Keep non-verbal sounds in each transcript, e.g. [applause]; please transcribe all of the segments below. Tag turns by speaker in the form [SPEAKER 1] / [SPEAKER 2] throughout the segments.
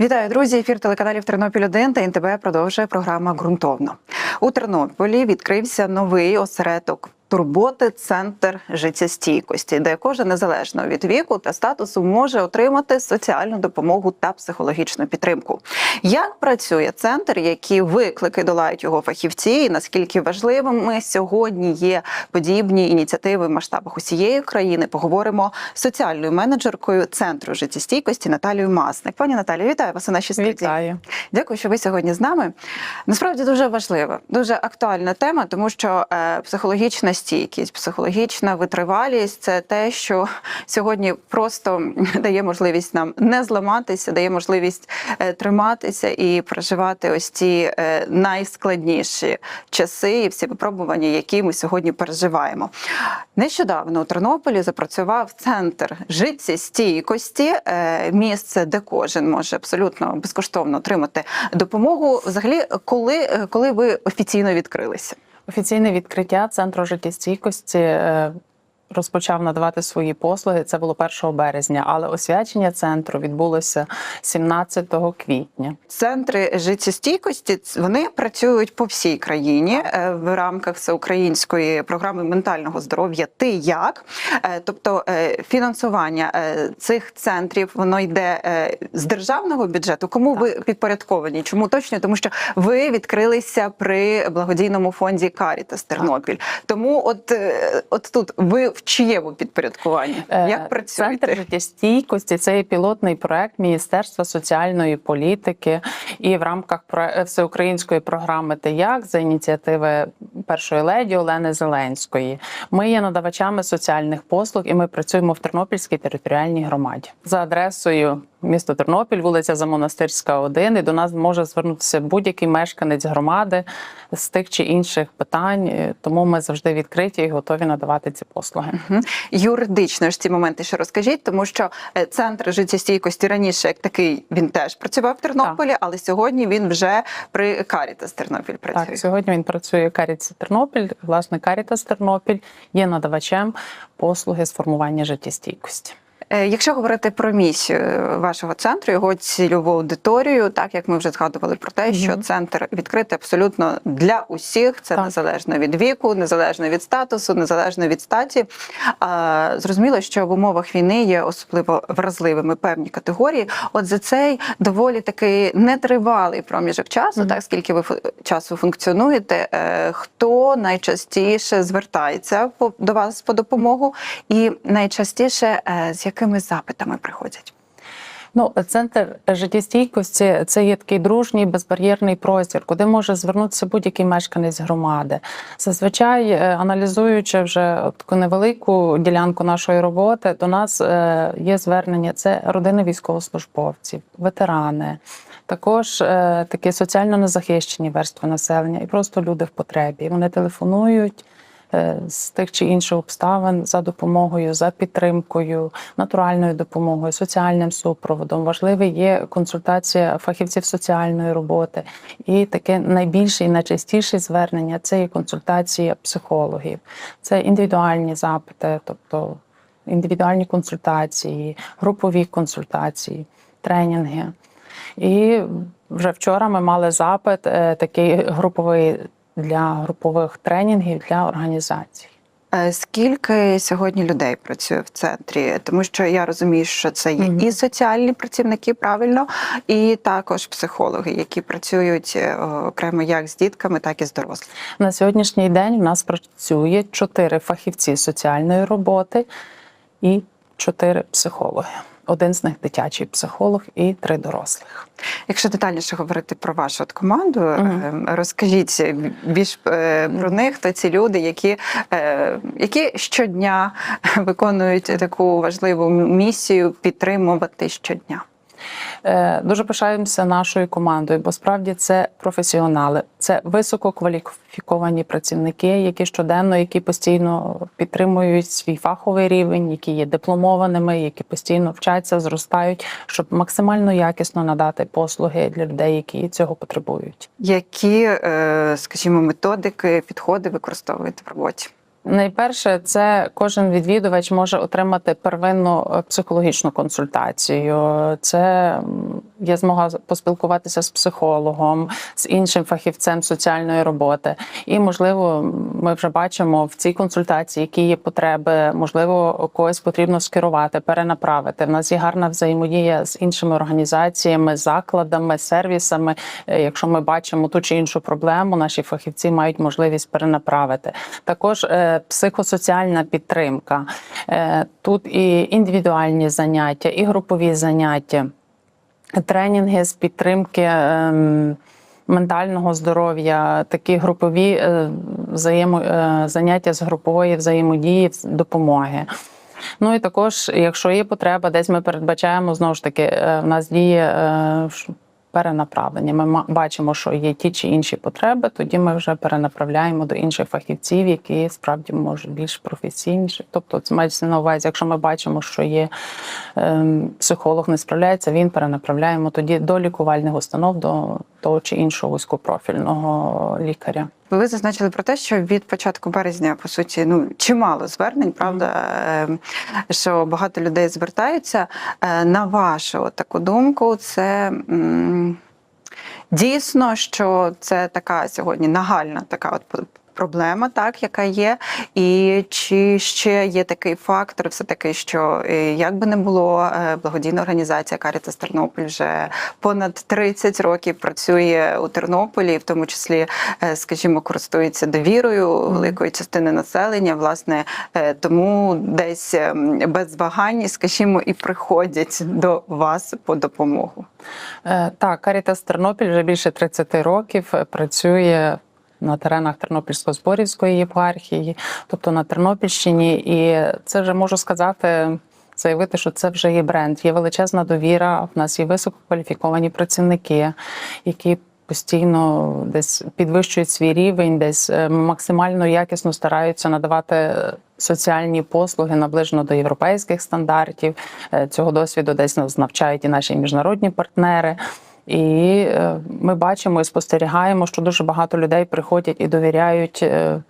[SPEAKER 1] Вітаю, друзі! Ефір телеканалів Тернопіль 1 та НТБ продовжує програма ґрунтовно. У Тернополі відкрився новий осередок. Турботи центр життєстійкості, де кожен незалежно від віку та статусу може отримати соціальну допомогу та психологічну підтримку. Як працює центр, які виклики долають його фахівці, і наскільки важливими сьогодні є подібні ініціативи в масштабах усієї країни? Поговоримо з соціальною менеджеркою центру життєстійкості Наталією Масник. Пані Наталію, вітаю вас у нашій студії.
[SPEAKER 2] Вітаю.
[SPEAKER 1] Дякую, що ви сьогодні з нами. Насправді дуже важлива, дуже актуальна тема, тому що е, психологічна стійкість, психологічна витривалість це те, що сьогодні просто [laughs] дає можливість нам не зламатися, дає можливість е, триматися і проживати ось ті е, найскладніші часи і всі випробування, які ми сьогодні переживаємо. Нещодавно у Тернополі запрацював центр життєстійкості, е, місце, де кожен може абсолютно безкоштовно отримати допомогу. Взагалі, коли, коли ви офіційно відкрилися?
[SPEAKER 2] Офіційне відкриття центру життєстійкості е, розпочав надавати свої послуги. Це було 1 березня, але освячення центру відбулося 17 квітня.
[SPEAKER 1] Центри життєстійкості вони працюють по всій країні е, в рамках всеукраїнської програми ментального здоров'я. Ти як? Е, Тобто е, фінансування цих центрів воно йде з державного бюджету. Кому ви підпорядковані? Чому точно? Тому що ви відкрилися при благодійному фонді Карітас Тернопіль. Тому, от, от тут ви в чиєму підпорядкуванні?
[SPEAKER 2] Е,
[SPEAKER 1] Як працюєте?
[SPEAKER 2] Центр життєстійкості це є пілотний проект Міністерства соціальної політики і в рамках про- всеукраїнської програми «Ти як» за ініціативи першої леді Олени Зеленської. Ми є надавачами соціальних послуг, і ми працюємо в Тернопільській територіальній громаді за адресою. Місто Тернопіль, вулиця Замонастирська, 1, і до нас може звернутися будь-який мешканець громади з тих чи інших питань. Е, Тому ми завжди відкриті і готові надавати ці послуги.
[SPEAKER 1] Юридично ж ці моменти ще розкажіть, тому що е, центр життєстійкості раніше як такий він теж працював в Тернополі, але сьогодні він вже при Карітас Тернопіль працює.
[SPEAKER 2] Так, сьогодні він працює Каріtas Тернопіль. Власне, Карітас Тернопіль є надавачем послуги з формування життєстійкості.
[SPEAKER 1] Е, Якщо говорити про місію е, вашого центру, його цільову аудиторію, так як ми вже згадували про те, що центр відкритий абсолютно для усіх, це
[SPEAKER 2] Так.
[SPEAKER 1] незалежно від віку, незалежно від статусу, незалежно від статі. Зрозуміло, що в умовах війни є особливо вразливими певні категорії. От за цей доволі такий нетривалий проміжок часу,
[SPEAKER 2] Мгм.
[SPEAKER 1] так скільки ви часу функціонуєте, е, хто найчастіше звертається до вас по допомогу, і найчастіше з якими запитами приходять?
[SPEAKER 2] Ну, центр життєстійкості це є такий дружній безбар'єрний простір, куди може звернутися будь-який мешканець громади. Зазвичай, е, аналізуючи вже таку невелику ділянку нашої роботи, до нас е, є звернення: це родини військовослужбовців, ветерани. Також е, такі соціально незахищені верстви населення і просто люди в потребі. Вони телефонують з тих чи інших обставин за допомогою, за підтримкою, натуральною допомогою, соціальним супроводом. Важливий є консультація фахівців соціальної роботи. І таке найбільше і найчастіше звернення це є консультація психологів, це індивідуальні запити, тобто індивідуальні консультації, групові консультації, тренінги. І вже вчора ми мали запит е, такий груповий для групових тренінгів для організацій.
[SPEAKER 1] Е, Скільки сьогодні людей працює в центрі? Тому що я розумію, що це є і соціальні працівники, правильно, і також психологи, які працюють е, окремо як з дітками, так і з дорослими.
[SPEAKER 2] На сьогоднішній день в нас працює чотири фахівці соціальної роботи і чотири психологи. Один з них дитячий психолог і три дорослих.
[SPEAKER 1] Якщо детальніше говорити про вашу от команду, е, розкажіть більш е, про них, та ці люди, які, е, які щодня [laughs] виконують таку важливу місію підтримувати щодня.
[SPEAKER 2] Е, Дуже пишаємося нашою командою, бо справді це професіонали, це висококваліфіковані працівники, які щоденно, які постійно підтримують свій фаховий рівень, які є дипломованими, які постійно вчаться, зростають, щоб максимально якісно надати послуги для людей, які цього потребують.
[SPEAKER 1] Які, е, скажімо, методики, підходи використовуєте в роботі?
[SPEAKER 2] Найперше, це кожен відвідувач може отримати первинну е, психологічну консультацію. Це м, є змога поспілкуватися з психологом, з іншим фахівцем соціальної роботи. І, можливо, ми вже бачимо в цій консультації, які є потреби, можливо, когось потрібно скерувати, перенаправити. В нас є гарна взаємодія з іншими організаціями, закладами, сервісами. Е, Якщо ми бачимо ту чи іншу проблему, наші фахівці мають можливість перенаправити. Також е, психосоціальна підтримка. Е, Тут і індивідуальні заняття, і групові заняття, тренінги з підтримки. ем, Ментального здоров'я, такі групові е, взаємо, е, заняття з групової взаємодії, допомоги. Ну і також, якщо є потреба, десь ми передбачаємо знову ж таки, е, в нас діє е, перенаправлення. Ми бачимо, що є ті чи інші потреби, тоді ми вже перенаправляємо до інших фахівців, які справді можуть більш професійніші. Тобто, це мається на увазі, якщо ми бачимо, що є ем, психолог не справляється, він перенаправляємо тоді до лікувальних установ, до того чи іншого вузькопрофільного лікаря.
[SPEAKER 1] Ви зазначили про те, що від початку березня, по суті, ну чимало звернень, правда, ем, що багато людей звертаються. Е, На вашу таку думку, це дійсно, що це така сьогодні нагальна така от проблема, так, яка є. І чи ще є такий фактор, все таки, що е, як би не було, е, благодійна організація Карітас Тернопіль вже понад 30 років працює у Тернополі, в тому числі, е, скажімо, користується довірою великої частини населення. Власне, тому десь без вагань, скажімо, і приходять до вас по допомогу.
[SPEAKER 2] Так, Карітас Тернопіль вже більше 30 років працює на теренах Тернопільсько-Зборівської єпархії, тобто на Тернопільщині. І це вже можу сказати. Заявити, що це вже є бренд, є величезна довіра. В нас є висококваліфіковані працівники, які постійно десь підвищують свій рівень, десь е, максимально якісно стараються надавати соціальні послуги наближено до європейських стандартів. Е, Цього досвіду десь нас навчають і наші міжнародні партнери. І е, ми бачимо і спостерігаємо, що дуже багато людей приходять і довіряють. е,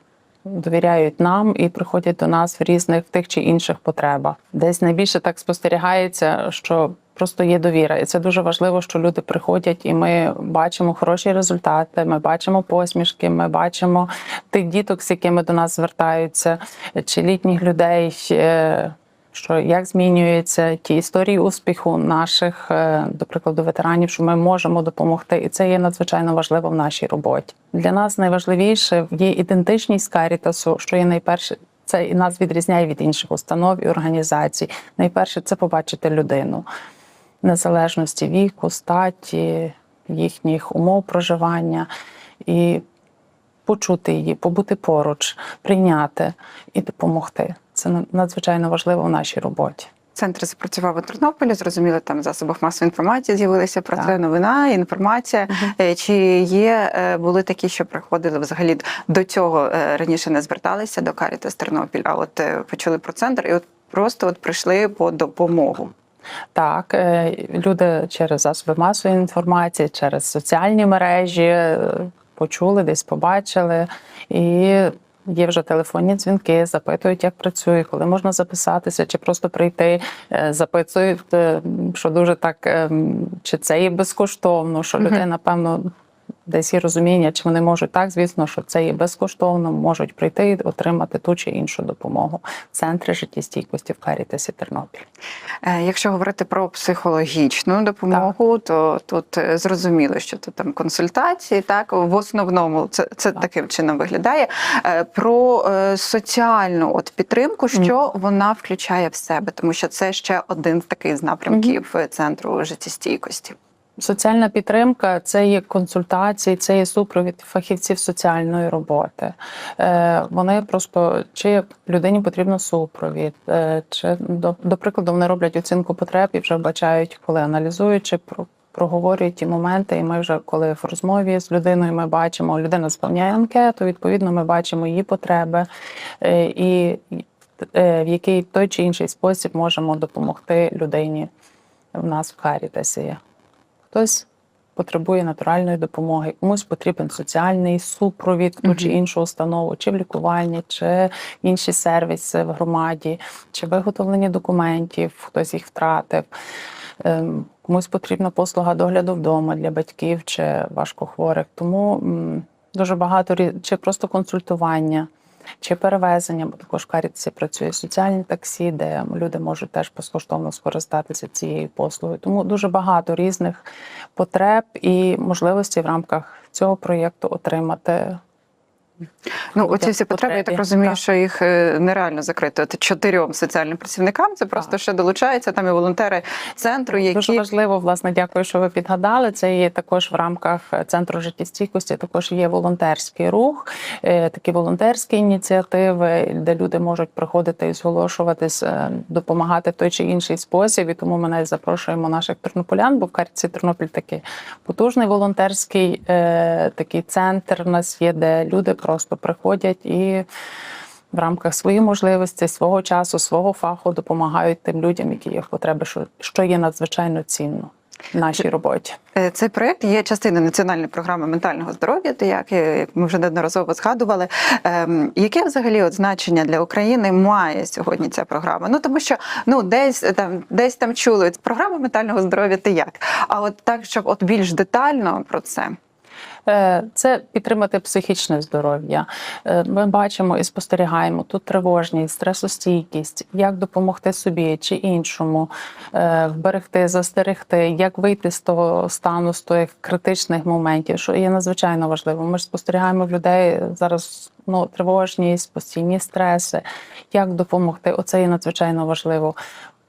[SPEAKER 2] Довіряють нам і приходять до нас в різних тих чи інших потребах. Десь найбільше так спостерігається, що просто є довіра, і це дуже важливо, що люди приходять, і ми бачимо хороші результати. Ми бачимо посмішки, ми бачимо тих діток, з якими до нас звертаються, чи літніх людей. Що як змінюються ті історії успіху наших, е, до прикладу, ветеранів, що ми можемо допомогти, і це є надзвичайно важливо в нашій роботі. Для нас найважливіше є ідентичність Карітасу, що є найперше. Це і нас відрізняє від інших установ і організацій. Найперше це побачити людину незалежності віку, статі, їхніх умов проживання і почути її, побути поруч, прийняти і допомогти. Це надзвичайно важливо в нашій роботі.
[SPEAKER 1] Центр запрацював у Тернополі. Зрозуміло, там в засобах масової інформації з'явилися про це новина, інформація. Е, Чи є е, були такі, що приходили взагалі до цього е, раніше не зверталися до Карітас Тернопіль, а от почули про центр і от просто от прийшли по допомогу.
[SPEAKER 2] Так, люди через засоби масової інформації, через соціальні мережі почули, десь побачили. І є вже телефонні дзвінки, запитують, як працює, коли можна записатися, чи просто прийти. Е, Запитують, е, що дуже так, е, чи це є безкоштовно, що людей, напевно. Десь є розуміння, чи вони можуть так, звісно, що це є безкоштовно, можуть прийти і отримати ту чи іншу допомогу в центрі життєстійкості в Карітасі Тернопіль.
[SPEAKER 1] Е, Якщо говорити про психологічну допомогу, то тут е, зрозуміло, що тут там консультації, так в основному це, це
[SPEAKER 2] Так.
[SPEAKER 1] таким чином виглядає. Е, Про соціальну от підтримку, що вона включає в себе, тому що це ще один з таких з напрямків е, центру життєстійкості.
[SPEAKER 2] Соціальна підтримка це є консультації, це є супровід фахівців соціальної роботи. Е, Вони просто чи людині потрібно супровід, е, чи до, прикладу вони роблять оцінку потреб і вже бачають, коли аналізують чи про. Проговорюють ті моменти, і ми вже коли в розмові з людиною ми бачимо, людина сповняє анкету, відповідно, ми бачимо її потреби е, і в який той чи інший спосіб можемо допомогти людині в нас в Карітасі. Хтось потребує натуральної допомоги, комусь потрібен соціальний супровід, ту чи іншу установу, чи в лікувальні, чи інші сервіси в громаді, чи виготовлення документів, хтось їх втратив. ем, комусь потрібна послуга догляду вдома для батьків чи важкохворих. Тому дуже багато чи просто консультування. Чи перевезення, бо також в працює соціальні таксі, де люди можуть теж безкоштовно скористатися цією послугою. Тому дуже багато різних потреб і можливостей в рамках цього проєкту отримати.
[SPEAKER 1] Ну, оці всі потреби, я так розумію,
[SPEAKER 2] так.
[SPEAKER 1] що їх е, нереально закрити. От чотирьом соціальним працівникам це просто
[SPEAKER 2] Так.
[SPEAKER 1] ще долучаються там і волонтери центру,
[SPEAKER 2] Дуже важливо, власне, дякую, що ви підгадали. Це є також в рамках центру життєстійкості. Також є волонтерський рух, е, такі волонтерські ініціативи, де люди можуть приходити і зголошуватись, е, допомагати в той чи інший спосіб. І тому ми навіть запрошуємо наших тернополян, бо в карті Тернопіль такий потужний волонтерський е, такий центр. У нас є, де люди просто приходять і. В рамках своїх можливостей, свого часу, свого фаху допомагають тим людям, які є в потреби, що, що є надзвичайно цінно в нашій роботі.
[SPEAKER 1] Е, Цей проект є частиною національної програми ментального здоров'я, як, е, ми вже неодноразово згадували. Ем, яке взагалі от значення для України має сьогодні ця програма? Ну тому що ну десь е, там десь там чули програма ментального здоров'я. Ти як? А от так, щоб от більш детально про це.
[SPEAKER 2] Е, Це підтримати психічне здоров'я. Е, Ми бачимо і спостерігаємо тут тривожність, стресостійкість, як допомогти собі чи іншому, е, вберегти, застерегти, як вийти з того стану, з тих критичних моментів, що є надзвичайно важливо. Ми ж спостерігаємо в людей зараз ну, тривожність, постійні стреси. Як допомогти? Оце є надзвичайно важливо.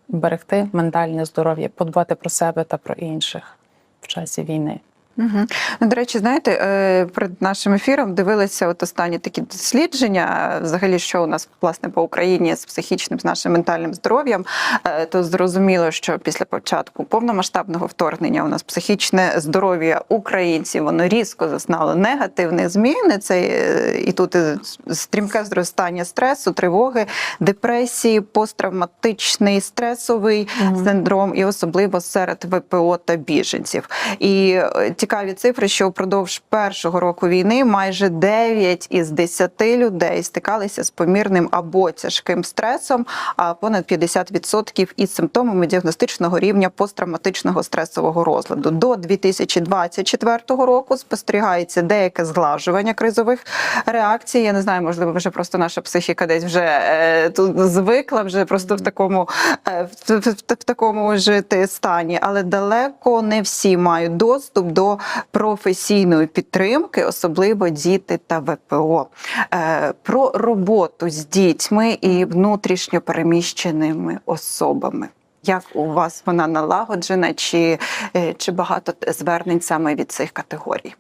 [SPEAKER 2] Берегти ментальне здоров'я, подбати про себе та про інших в часі війни.
[SPEAKER 1] Угу. Ну, до речі, знаєте, е, перед нашим ефіром дивилися от останні такі дослідження, взагалі, що у нас власне по Україні з психічним, з нашим ментальним здоров'ям. Е, То зрозуміло, що після початку повномасштабного вторгнення у нас психічне здоров'я українців воно різко зазнало негативних змін. Це е, і тут і стрімке зростання стресу, тривоги, депресії, посттравматичний стресовий
[SPEAKER 2] Мгм.
[SPEAKER 1] синдром, і особливо серед ВПО та біженців. І цікаві цифри, що впродовж першого року війни майже 9 із 10 людей стикалися з помірним або тяжким стресом, а понад 50% із симптомами діагностичного рівня посттравматичного стресового розладу. До 2024 року спостерігається деяке зглажування кризових реакцій. Я не знаю, можливо, вже просто наша психіка десь вже е, тут звикла, вже просто в такому е, в, в, в, в такому жити стані, але далеко не всі мають доступ до професійної підтримки, особливо діти та ВПО. Е, Про роботу з дітьми і внутрішньо переміщеними особами. Як у вас вона налагоджена, чи, е, чи багато звернень саме від цих категорій?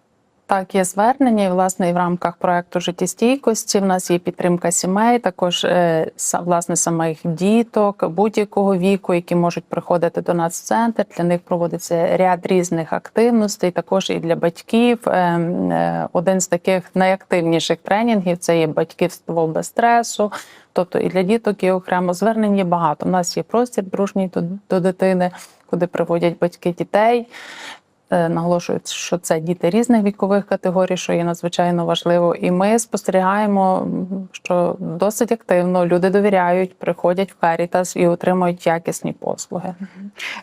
[SPEAKER 2] Так, є звернення, і власне і в рамках проекту життєстійкості в нас є підтримка сімей, також е, власне самих діток будь-якого віку, які можуть приходити до нас в центр. Для них проводиться ряд різних активностей, також і для батьків. Е, е, Один з таких найактивніших тренінгів це є батьківство без стресу. Тобто і для діток є окремо звернень є багато. У нас є простір дружній до, до дитини, куди приводять батьки дітей. Е, Наголошують, що це діти різних вікових категорій, що є надзвичайно важливо. І ми спостерігаємо, що досить активно люди довіряють, приходять в Карітас і отримують якісні послуги.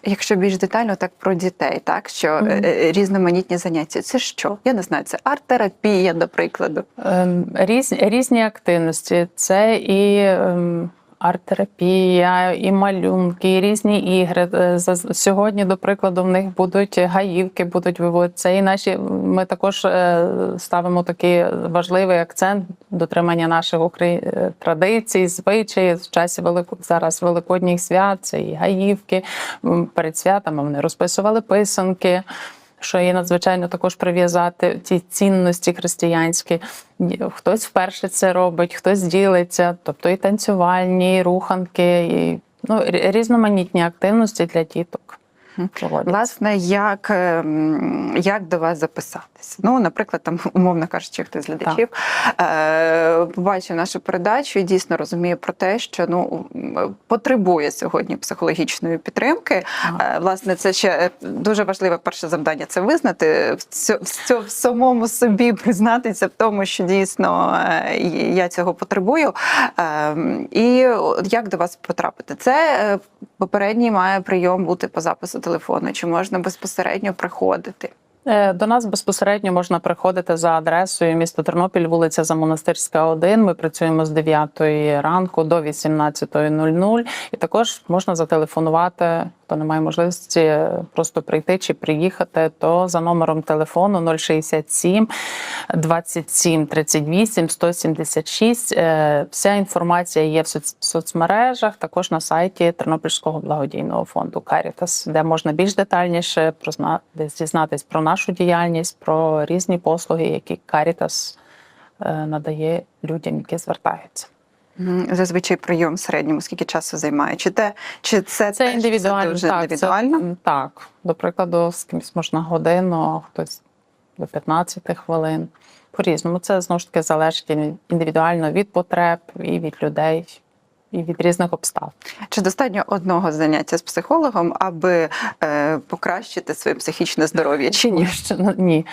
[SPEAKER 1] Якщо більш детально, так про дітей, так що е, е, різноманітні заняття, це що? Я не знаю, це арт-терапія, до прикладу.
[SPEAKER 2] Ем, Різні, різні активності. Це і ем, арт-терапія, і малюнки, і різні ігри. Е, Сьогодні, до прикладу, в них будуть гаївки, будуть виводитися. І наші ми також е, ставимо такий важливий акцент дотримання наших е, традицій, звичаїв в часі велико... зараз великодніх свят. Це і гаївки. Перед святами вони розписували писанки що є надзвичайно також прив'язати ті цінності християнські. Хтось вперше це робить, хтось ділиться, тобто і танцювальні, і руханки, і ну, різноманітні активності для діток. Проводяться.
[SPEAKER 1] Власне, як, ем, як до вас записатися? Ну, наприклад, там, [laughs] умовно кажучи, хтось з глядачів е, побачив нашу передачу і дійсно розуміє про те, що ну потребує сьогодні психологічної підтримки.
[SPEAKER 2] Ага.
[SPEAKER 1] Е, власне, це ще е, дуже важливе перше завдання це визнати в, в, самому собі, признатися в тому, що дійсно е, я цього потребую. Ем, І як до вас потрапити? Це е, попередній має прийом бути по запису телефону, чи можна безпосередньо приходити?
[SPEAKER 2] Е, До нас безпосередньо можна приходити за адресою місто Тернопіль, вулиця Замонастирська, 1. Ми працюємо з 9 ранку до 18.00. І також можна зателефонувати, хто не має можливості просто прийти чи приїхати, то за номером телефону 067 27 38 176. Е, Вся інформація є в соцмережах, також на сайті Тернопільського благодійного фонду Caritas, де можна більш детальніше дізнатись про нашу діяльність, про різні послуги, які Caritas е, надає людям, які звертаються.
[SPEAKER 1] Зазвичай прийом в середньому скільки часу займає? Чи те, чи це,
[SPEAKER 2] Це індивідуально.
[SPEAKER 1] дуже
[SPEAKER 2] так,
[SPEAKER 1] індивідуально?
[SPEAKER 2] Це, так, до прикладу, з кимось можна годину, а хтось до 15 хвилин. По-різному. Це знову ж таки залежить індивідуально від потреб і від людей, і від різних обставин.
[SPEAKER 1] Чи достатньо одного заняття з психологом, аби е, покращити своє психічне здоров'я? Чи ні?
[SPEAKER 2] Ну, ні.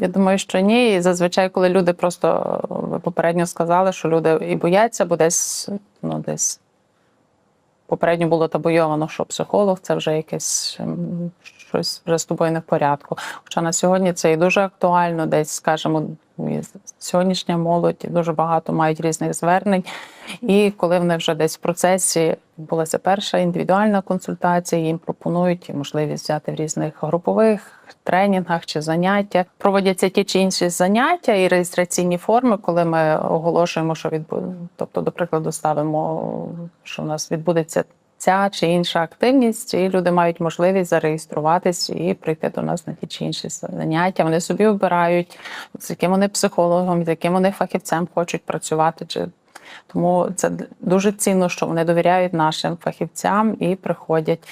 [SPEAKER 2] Я думаю, що ні. І зазвичай, коли люди просто ви попередньо сказали, що люди і бояться, бо десь ну десь попередньо було табойовано, що психолог це вже якесь щось вже з тобою не в порядку. Хоча на сьогодні це і дуже актуально, десь, скажімо, сьогоднішня молодь дуже багато мають різних звернень. І коли вони вже десь в процесі відбулася перша індивідуальна консультація, їм пропонують можливість взяти в різних групових тренінгах чи заняттях. Проводяться ті чи інші заняття і реєстраційні форми, коли ми оголошуємо, що відбу... тобто, до прикладу, ставимо, що у нас відбудеться. Ця чи інша активність, і люди мають можливість зареєструватись і прийти до нас на ті чи інші заняття. Вони собі обирають, з яким вони психологом, з яким вони фахівцем хочуть працювати. Чи тому це дуже цінно, що вони довіряють нашим фахівцям і приходять.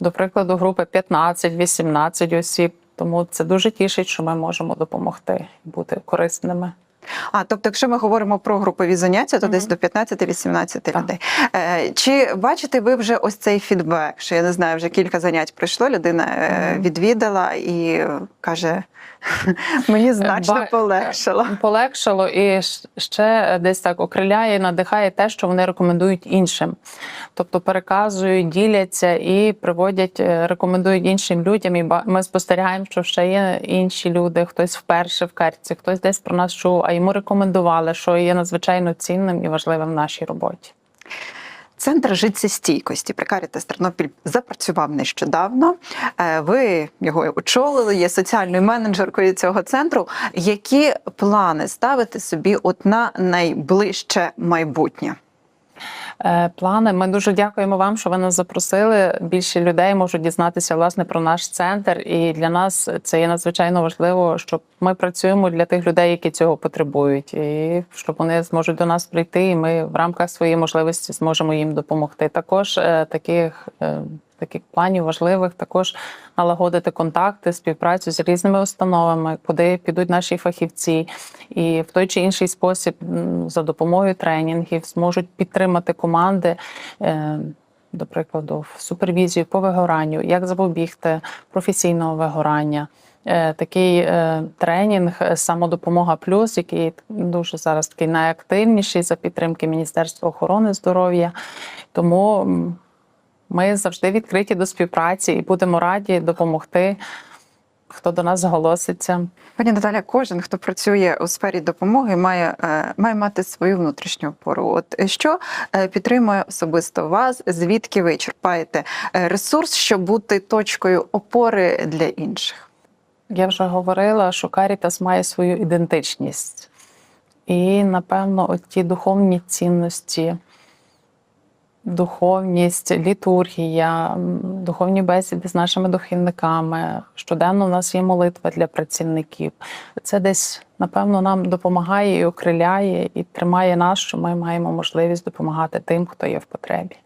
[SPEAKER 2] До прикладу, групи 15-18 осіб. Тому це дуже тішить, що ми можемо допомогти бути корисними.
[SPEAKER 1] А тобто, якщо ми говоримо про групові заняття, то
[SPEAKER 2] Мгм.
[SPEAKER 1] десь до 15-18 людей. Е, чи бачите ви вже ось цей фідбек? Що я не знаю, вже кілька занять пройшло, людина е,
[SPEAKER 2] Мгм.
[SPEAKER 1] відвідала і каже: [laughs] мені значно
[SPEAKER 2] ба-
[SPEAKER 1] полегшало. [laughs]
[SPEAKER 2] Полегшало і ще десь так окриляє, надихає те, що вони рекомендують іншим. Тобто переказують, діляться і приводять, е, рекомендують іншим людям. І ми спостерігаємо, що ще є інші люди, хтось вперше в карті, хтось десь про нас чув, а йому рекомендували, що є надзвичайно цінним і важливим в нашій роботі.
[SPEAKER 1] Центр життєстійкості при Caritas Тернопіль запрацював нещодавно. Е, Ви його очолили, є соціальною менеджеркою цього центру. Які плани ставити собі от на найближче майбутнє?
[SPEAKER 2] Е, Плани. Ми дуже дякуємо вам, що ви нас запросили. Більше людей можуть дізнатися власне про наш центр. І для нас це є надзвичайно важливо, щоб ми працюємо для тих людей, які цього потребують, і щоб вони зможуть до нас прийти. І ми в рамках своєї можливості зможемо їм допомогти. Також е, таких. Таких планів важливих також налагодити контакти, співпрацю з різними установами, куди підуть наші фахівці, і в той чи інший спосіб за допомогою тренінгів зможуть підтримати команди. е, До прикладу, в супервізію по вигоранню, як запобігти професійного вигорання. Е, Такий е, тренінг самодопомога плюс, який дуже зараз такий найактивніший за підтримки Міністерства охорони здоров'я. Тому ми завжди відкриті до співпраці і будемо раді допомогти, хто до нас зголоситься.
[SPEAKER 1] Пані Наталя, кожен, хто працює у сфері допомоги, має, е, має мати свою внутрішню опору. От е, що е, підтримує особисто вас, звідки ви черпаєте ресурс, щоб бути точкою опори для інших?
[SPEAKER 2] Я вже говорила, що Карітас має свою ідентичність. І, напевно, от ті духовні цінності, духовність, літургія, духовні бесіди з нашими духовниками. Щоденно у нас є молитва для працівників. Це десь, напевно, нам допомагає і окриляє, і тримає нас, що ми маємо можливість допомагати тим, хто є в потребі.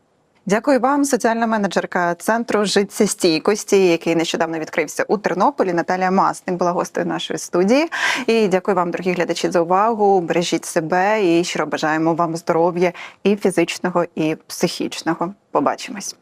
[SPEAKER 1] Дякую вам, соціальна менеджерка центру життєстійкості, який нещодавно відкрився у Тернополі. Наталія Масник була гостею нашої студії. І дякую вам, дорогі глядачі, за увагу. Бережіть себе і щиро бажаємо вам здоров'я і фізичного, і психічного. Побачимось.